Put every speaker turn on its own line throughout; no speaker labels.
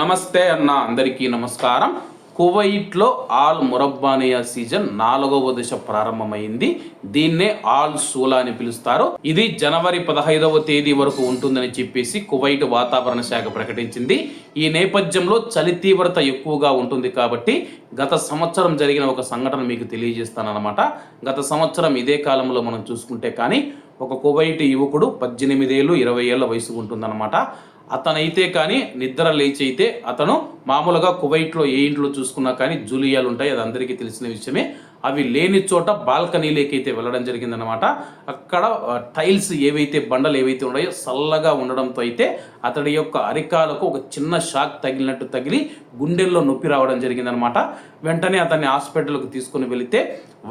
నమస్తే అన్న అందరికీ నమస్కారం. కువైట్లో ఆల్ మురబ్బానియా సీజన్ నాలుగవ దశ ప్రారంభమైంది. దీన్నే ఆల్ సూలా అని పిలుస్తారు. ఇది జనవరి పదహైదవ తేదీ వరకు ఉంటుందని చెప్పేసి కువైట్ వాతావరణ శాఖ ప్రకటించింది. ఈ నేపథ్యంలో చలి తీవ్రత ఎక్కువగా ఉంటుంది కాబట్టి గత సంవత్సరం జరిగిన ఒక సంఘటన మీకు తెలియజేస్తానన్నమాట. గత సంవత్సరం ఇదే కాలంలో మనం చూసుకుంటే కానీ ఒక కువైట్ యువకుడు పద్దెనిమిదేళ్ళు ఇరవై ఏళ్ళ వయసు ఉంటుందన్నమాట. అతనైతే కానీ నిద్ర లేచి అయితే అతను మామూలుగా కువైట్లో ఏ ఇంట్లో చూసుకున్నా కానీ జూలియాలు ఉంటాయి అది అందరికీ తెలిసిన విషయమే. అవి లేని చోట బాల్కనీలోకి అయితే వెళ్ళడం జరిగిందనమాట అక్కడ టైల్స్ ఏవైతే బండలు ఏవైతే ఉన్నాయో చల్లగా ఉండడంతో అయితే అతడి యొక్క అరికాలకు ఒక చిన్న షాక్ తగిలినట్టు తగిలి గుండెల్లో నొప్పి రావడం జరిగిందనమాట వెంటనే అతన్ని హాస్పిటల్కి తీసుకుని వెళితే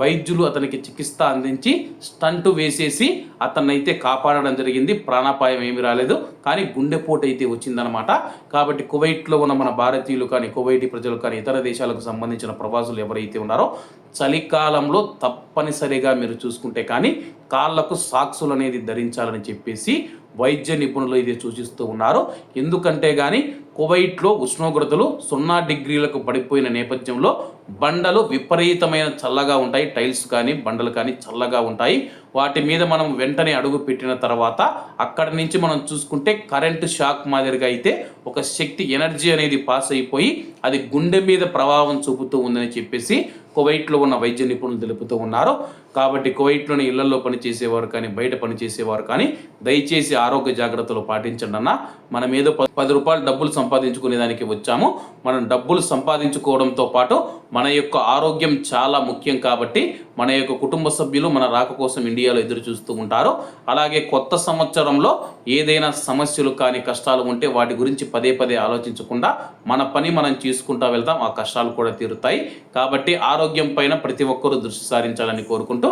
వైద్యులు అతనికి చికిత్స అందించి స్టంట్ వేసేసి అతన్నైతే కాపాడడం జరిగింది. ప్రాణాపాయం ఏమీ రాలేదు. కానీ గుండెపోటు అయితే వచ్చిందనమాట కాబట్టి కువైట్లో ఉన్న మన భారతీయులు కానీ కువైటీ ప్రజలు కానీ ఇతర దేశాలకు సంబంధించిన ప్రవాసులు ఎవరైతే ఉన్నారో చలి చలికాలంలో తప్పనిసరిగా మీరు చూసుకుంటే కానీ కాళ్ళకు సాక్సులు అనేది ధరించాలని చెప్పేసి వైద్య నిపుణులు ఇది సూచిస్తూ ఉన్నారు. ఎందుకంటే కానీ కువైట్లో ఉష్ణోగ్రతలు సున్నా డిగ్రీలకు పడిపోయిన నేపథ్యంలో బండలు విపరీతమైన చల్లగా ఉంటాయి. టైల్స్ కానీ బండలు కానీ చల్లగా ఉంటాయి. వాటి మీద మనం వెంటనే అడుగు పెట్టిన తర్వాత అక్కడి నుంచి మనం చూసుకుంటే కరెంటు షాక్ మాదిరిగా అయితే ఒక శక్తి ఎనర్జీ అనేది పాస్ అయిపోయి అది గుండె మీద ప్రభావం చూపుతూ ఉందని చెప్పేసి కువైట్లో ఉన్న వైద్య నిపుణులు తెలుపుతూ ఉన్నారు. కాబట్టి కువైట్లోని ఇళ్ళలో పనిచేసేవారు కానీ బయట పనిచేసేవారు కానీ దయచేసి ఆరోగ్య జాగ్రత్తలు పాటించండి అన్న. మనం ఏదో పది రూపాయలు డబ్బులు సంపాదించుకునే దానికి వచ్చాము. మనం డబ్బులు సంపాదించుకోవడంతో పాటు మన యొక్క ఆరోగ్యం చాలా ముఖ్యం కాబట్టి మన యొక్క కుటుంబ సభ్యులు మన రాక కోసం ఇండియాలో ఎదురు చూస్తూ ఉంటారు. అలాగే కొత్త సంవత్సరంలో ఏదైనా సమస్యలు కానీ కష్టాలు ఉంటే వాటి గురించి పదే పదే ఆలోచించకుండా మన పని మనం చేసుకుంటా వెళ్తాం. ఆ కష్టాలు కూడా తీరుతాయి. కాబట్టి ఆరోగ్యం పైన ప్రతి ఒక్కరూ దృష్టి సారించాలని కోరుకుంటూ